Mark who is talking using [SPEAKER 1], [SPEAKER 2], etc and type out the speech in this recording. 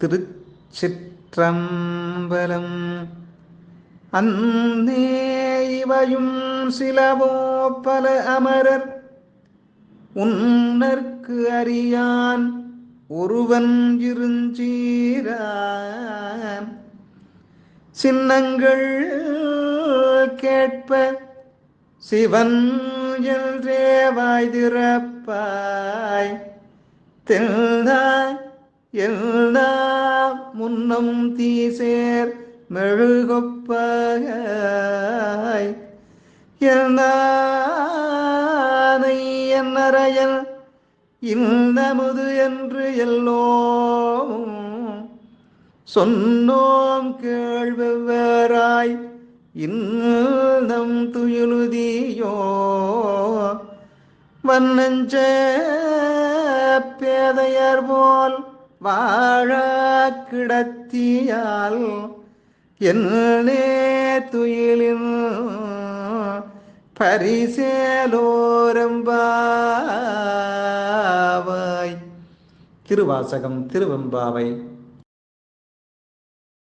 [SPEAKER 1] திருச்சிற்றம்பலம். அந்தே இவையும் சிலவோ பல அமரர். உன்னற்கு அறியான் ஒருவன் இருஞ்சீரான் சின்னங்கள் கேட்ப சிவன் என்றே வாய் திறப்பாய் தெல்தா எல்லா முன்னம் தீசேர் மெழுகொப்பாய் எல்லானை என்னறையல் இன்னமுது என்று எல்லோம் சொன்னோம் கேள்வராய் இன்னம் துயிலுதியோ வண்ணஞ்ச பேதையர் போல் வாழ கிடத்தியால் என்னே துயிலின் பரிசேலோரம்பாவாய். திருவாசகம் திருவெம்பாவை